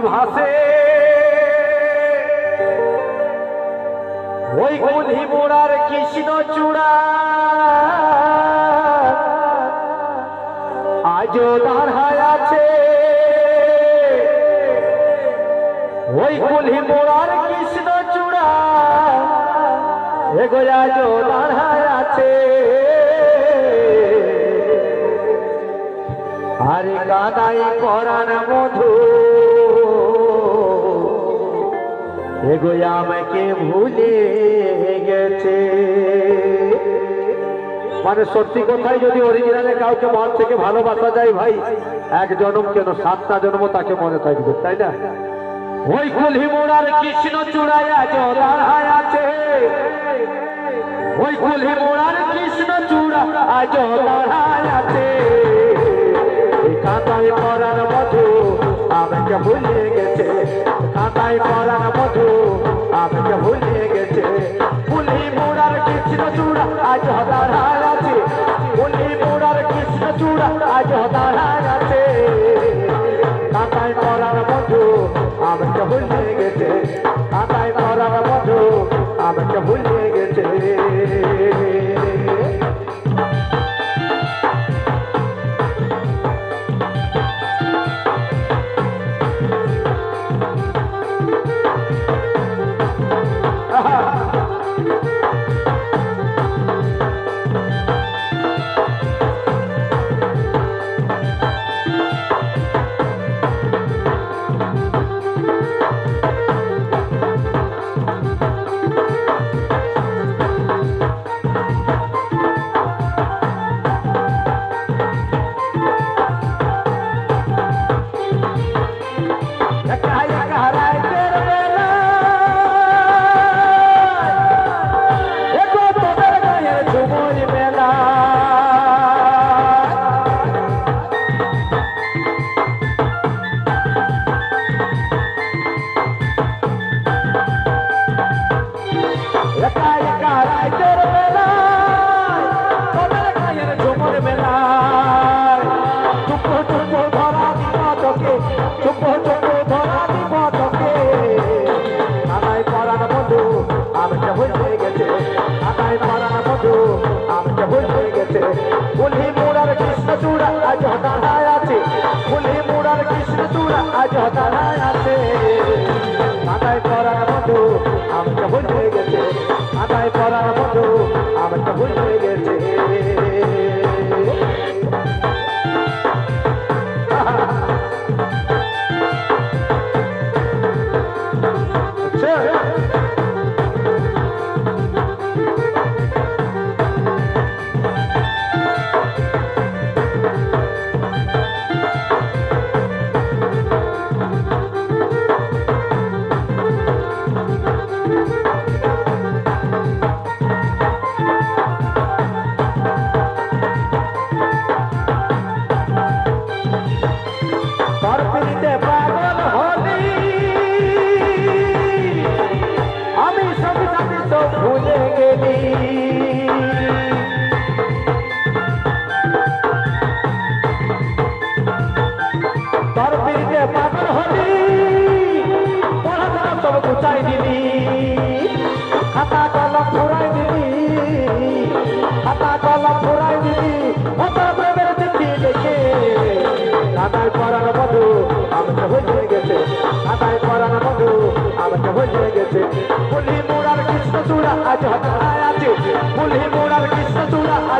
ভাসে। ওই কুলহি মোড়ার কৃষ্ণ চূড়া। আজও দাঁড়ায় আছে। ওই কুলহি মোড়ার কৃষ্ণ চূড়া। এগো আজও দাঁড়ায় আছে। আরে কাদাই পরাণ মধু এগো আমাকে ভুলে গেছে মানে সত্যি কথাই যদি অরিজিনালে কাউকে মন থেকে ভালোবাসা যায় ভাই, এক জন্ম কেন সাতটা জন্ম তাকে মনে থাকবে, তাই না? ওই কুলহি মোড়ার কৃষ্ণ চূড়ায় আজ দাঁড়ায় আছে। ওই কুলহি মোড়ার কৃষ্ণ চূড়া আজ কাঁটায় পরার মধু আমাকে ভুলিয়ে গেছে। কুলহি মোড়ার কৃষ্ণ চূড়া আজ হতার আছে। কুলহি মোড়ার কৃষ্ণ চূড়া আজ দাঁড়ায় বলি মুড়ার কৃষ্ণ চূড়া আজ হতায় আছে। ফুলি মুড়ার কৃষ্ণ চূড়া আজ হতায় আছে। মাথায় করার মতো আমাকে ভুলে গেছে।